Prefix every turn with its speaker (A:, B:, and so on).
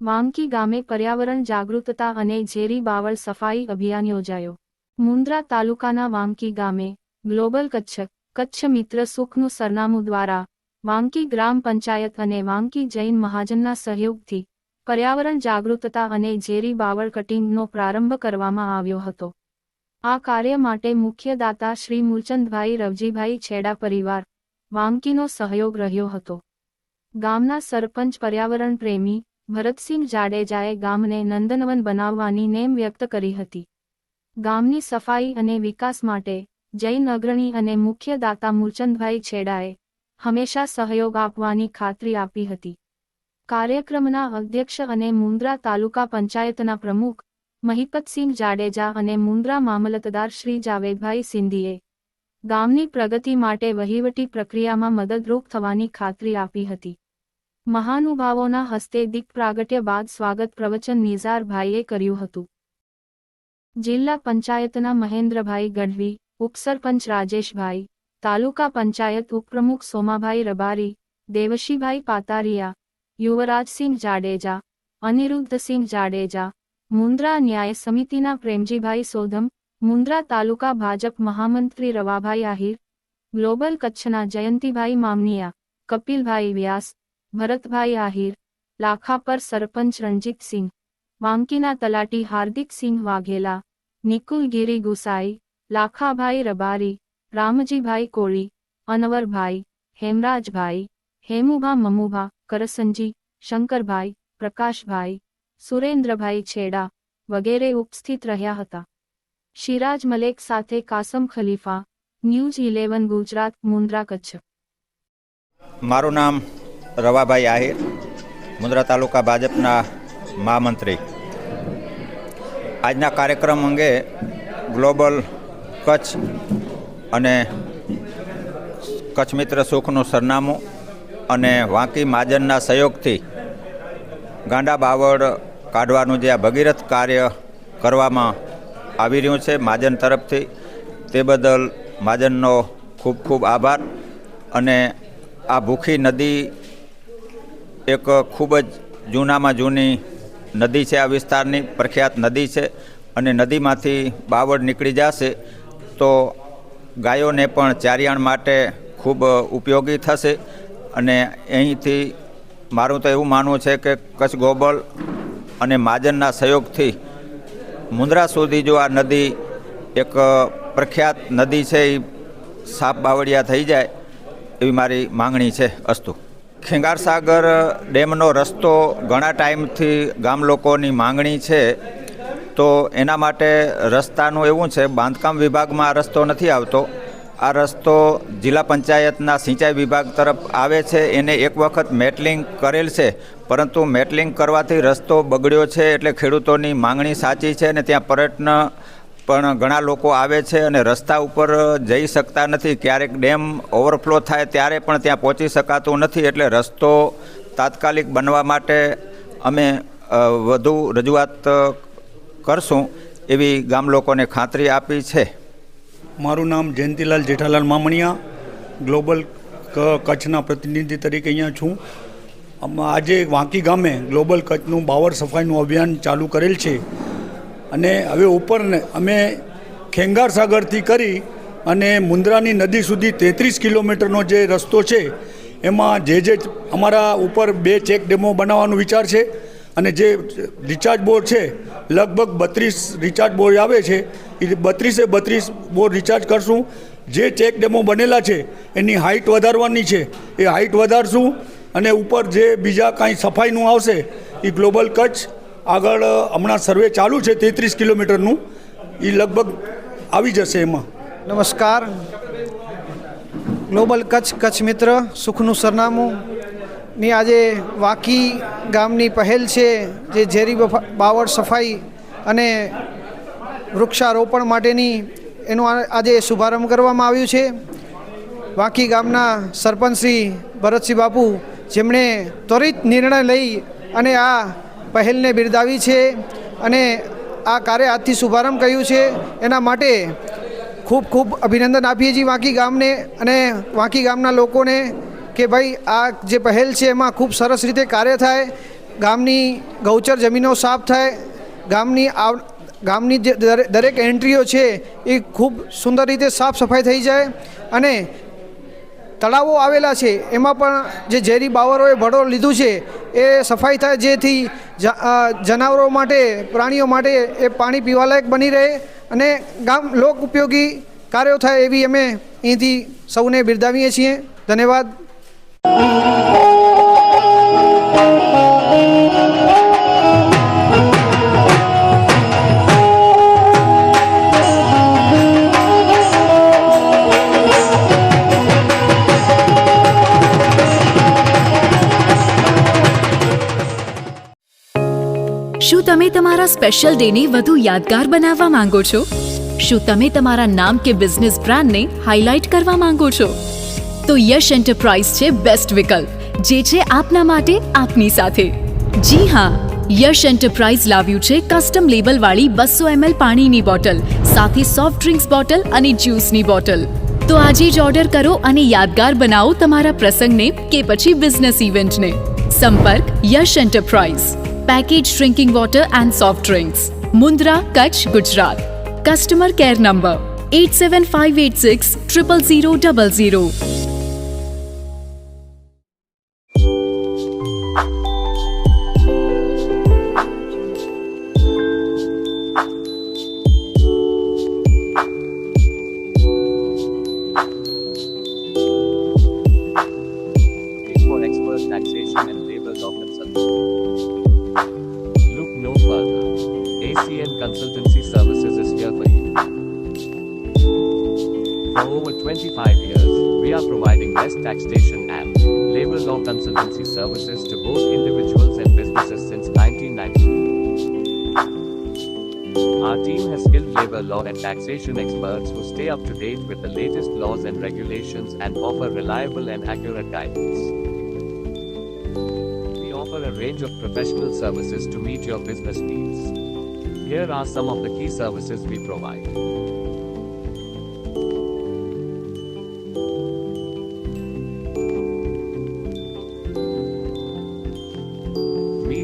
A: વાંકી ગામે પર્યાવરણ જાગૃતતા અને ઝેરી બાવળ સફાઈ અભિયાન યોજાયો. મુન્દ્રા તાલુકાના વાંકી ગામે ગ્લોબલ કચ્છ કચ્છ મિત્ર સુખનું સરનામું દ્વારા વાંકી ગ્રામ પંચાયત અને વાંકી જૈન મહાજનના સહયોગથી પર્યાવરણ જાગૃતતા અને ઝેરી બાવળ કટિંગનો પ્રારંભ કરવામાં આવ્યો હતો. આ કાર્ય માટે મુખ્ય દાતા શ્રી મૂલચંદભાઈ રવજીભાઈ છેડા પરિવાર વાંકીનો સહયોગ રહ્યો હતો. ગામના સરપંચ પર્યાવરણ પ્રેમી ભરતસિંહ જાડેજાએ ગામને નંદનવન બનાવવાની નેમ વ્યક્ત કરી હતી. ગામની સફાઈ અને વિકાસ માટે જૈન અગ્રણી અને મુખ્ય દાતા મૂલચંદભાઈ છેડાએ હંમેશા સહયોગ આપવાની ખાતરી આપી હતી. કાર્યક્રમના અધ્યક્ષ અને મુન્દ્રા તાલુકા પંચાયતના પ્રમુખ મહિપતસિંહ જાડેજા અને મુન્દ્રા મામલતદાર શ્રી જાવેદભાઈ સિંધીએ ગામની પ્રગતિ માટે વહીવટી પ્રક્રિયામાં મદદરૂપ થવાની ખાતરી આપી હતી. મહાનુભાવોના હસ્તે પ્રાગટ્ય બાદ સ્વાગત પ્રવચન નિઝારભાઈએ કર્યું હતું. જિલ્લા પંચાયતના મહેન્દ્રભાઈ ગઢવી, ઉપસરપંચ રાજેશભાઈ, તાલુકા પંચાયત ઉપપ્રમુખ સોમાભાઈ રબારી, દેવશીભાઈ પાતારિયા, યુવરાજસિંહ જાડેજા, અનિરુદ્ધસિંહ જાડેજા મુન્દ્રા ન્યાય સમિતિના પ્રેમજીભાઈ સોધમ મુન્દ્રા તાલુકા ભાજપ મહામંત્રી રવાભાઈ આહિર ગ્લોબલ કચ્છના જયંતિભાઈ મામનિયા કપિલભાઈ વ્યાસ ભરતભાઈ આહિર લાખાપર સરપંચ રણજીતસિંહ વાંકીના તલાટી હાર્દિકસિંહ વાઘેલા નિકુલગીરી ગુસાઈ લાખાભાઈ રબારી રામજીભાઈ કોળી અનવરભાઈ હેમરાજભાઈ હેમુભા મમુભા કરસંજી શંકરભાઈ પ્રકાશભાઈ સુરેન્દ્રભાઈ છેડા વગેરે ઉપસ્થિત રહ્યા હતા. શિરાજ મલેક સાથે કાસમ ખલીફા, ન્યૂઝ ઇલેવન, ગુજરાત, મુન્દ્રા કચ્છ.
B: મારું નામ રવાભાઈ આહિર, મુન્દ્રા તાલુકા ભાજપના મહામંત્રી. આજના કાર્યક્રમ અંગે ગ્લોબલ કચ્છ અને કચ્છ મિત્ર સુખનું સરનામું અને વાંકી મહાજનના સહયોગથી ગાંડા બાવળ કાઢવાનું જે આ ભગીરથ કાર્ય કરવામાં આવી રહ્યું છે મહાજન તરફથી, તે બદલ મહાજનનો ખૂબ ખૂબ આભાર. અને આ ભૂખી નદી એક ખૂબ જ જૂનામાં જૂની નદી છે, આ વિસ્તારની પ્રખ્યાત નદી છે. અને નદીમાંથી બાવળ નીકળી જશે તો ગાયોને પણ ચારિયાણ માટે ખૂબ ઉપયોગી થશે. અને અહીંથી મારું તો એવું માનવું છે કે કચ્છ ગોબલ અને મહાજનના સહયોગથી મુન્દ્રા સુધી જો આ નદી એક પ્રખ્યાત નદી છે એ સાપ બાવળિયા થઈ જાય એવી મારી માંગણી છે અસ્તુ. ખેંગારસાગર ડેમનો રસ્તો ઘણા ટાઈમથી ગામ લોકોની માંગણી છે. તો એના માટે રસ્તાનું એવું છે, બાંધકામ વિભાગમાં આ રસ્તો નથી આવતો. આ રસ્તો જિલ્લા પંચાયતના સિંચાઈ વિભાગ તરફ આવે છે. એને એક વખત મેટલિંગ કરેલ છે. પરંતુ મેટલિંગ કરવાથી રસ્તો બગડ્યો છે એટલે ખેડૂતોની માંગણી સાચી છે અને ત્યાં પર્યટન પણ ઘણા લોકો આવે છે અને રસ્તા ઉપર જઈ શકતા નથી. ક્યારેક ડેમ ઓવરફ્લો થાય ત્યારે પણ ત્યાં પહોંચી શકાતું નથી એટલે રસ્તો તાત્કાલિક બનવા માટે અમે વધુ રજૂઆત કરશું એવી ગામ લોકોને ખાતરી આપી છે.
C: મારું નામ જયંતિલાલ જેઠાલાલ મામણિયા, ગ્લોબલ કચ્છના પ્રતિનિધિ તરીકે અહીંયા છું. આજે વાંકી ગામે ગ્લોબલ કચ્છનું બાવર સફાઈનું અભિયાન ચાલુ કરેલ છે. અને હવે ઉપરને અમે ખેંગાર સાગરથી કરી અને મુન્દ્રાની નદી સુધી તેત્રીસ કિલોમીટરનો જે રસ્તો છે, એમાં જે જે અમારા ઉપર બે ચેક ડેમો બનાવવાનો વિચાર છે. અને જે રિચાર્જ બોર છે, લગભગ બત્રીસ રિચાર્જ બોર આવે છે, એ બત્રીસે બત્રીસ બોર રિચાર્જ કરશું. જે ચેક ડેમો બનેલા છે, એની હાઇટ વધારવાની છે. એ હાઇટ વધારશું અને ઉપર જે બીજા કાંઈ સફાઈનું આવશે, એ ગ્લોબલ કચ્છ, આગળ હમણાં સર્વે ચાલુ છે, તેત્રીસ કિલોમીટરનું, એ લગભગ આવી જશે એમાં.
D: નમસ્કાર. ગ્લોબલ કચ્છ કચ્છ મિત્ર, સુખનું સરનામું. ની આજે વાકી ગામની પહેલ છે, જે ઝેરી બાવળ સફાઈ અને વૃક્ષારોપણ માટેની એનું આજે શુભારંભ કરવામાં આવ્યું છે. વાંકી ગામના સરપંચ શ્રી ભરતસિંહ બાપુ, જેમણે ત્વરિત નિર્ણય લઈ અને આ પહેલને બિરદાવી છે અને આ કાર્ય આજથી શુભારંભ કર્યું છે. એના માટે ખૂબ ખૂબ અભિનંદન આપીએ છીએ વાંકી ગામને અને વાંકી ગામના લોકોને. કે ભાઈ, આ જે પહેલ છે એમાં ખૂબ સરસ રીતે કાર્ય થાય. ગામની ગૌચર જમીનો સાફ થાય. ગામની આવ, ગામની જે દરે- દરેક એન્ટ્રીઓ છે એ ખૂબ સુંદર રીતે સાફ સફાઈ થઈ જાય અને તળાવો આવેલા છે, એમાં પણ જે ઝેરી બાવરોએ ભડો લીધું છે, એ સફાઈ થાય જેથી જનાવરો માટે, પ્રાણીઓ માટે એ પાણી પીવાલાયક બની રહે અને ગામ લોક ઉપયોગી કાર્યો થાય એવી અમે અહીંથી સૌને બિરદાવીએ છીએ. ધન્યવાદ.
E: શું તમે તમારા સ્પેશિયલ ડેને વધુ યાદગાર બનાવવા માંગો છો? શું તમે તમારા નામ કે બિઝનેસ બ્રાન્ડને હાઇલાઇટ કરવા માંગો છો? તો યશ એન્ટરપ્રાઇઝ છે બેસ્ટ વિકલ્પ જે છે આપના માટે આપની સાથે જી હા યશ એન્ટરપ્રાઇઝ લાવ્યું છે કસ્ટમ લેબલ વાળી બસો એમએલ પાણીની બોટલ સાથે સોફ્ટ ડ્રિંક્સ બોટલ અને જ્યુસની બોટલ તો આજે જ ઓર્ડર કરો અને યાદગાર બનાવો તમારા પ્રસંગને કે પછી બિઝનેસ ઇવેન્ટને સંપર્ક Yash enterprise
F: package drinking water and soft drinks Mundra Kutch Gujarat customer care number eight seven five eight six triple zero double zero taxation and labor law consultancy services to both individuals and businesses since 1990. Our team has skilled labor law and taxation experts who stay up to date with the latest laws and regulations and offer reliable and accurate guidance. We offer a range of professional services to meet your business needs. Here are some of the key services we provide.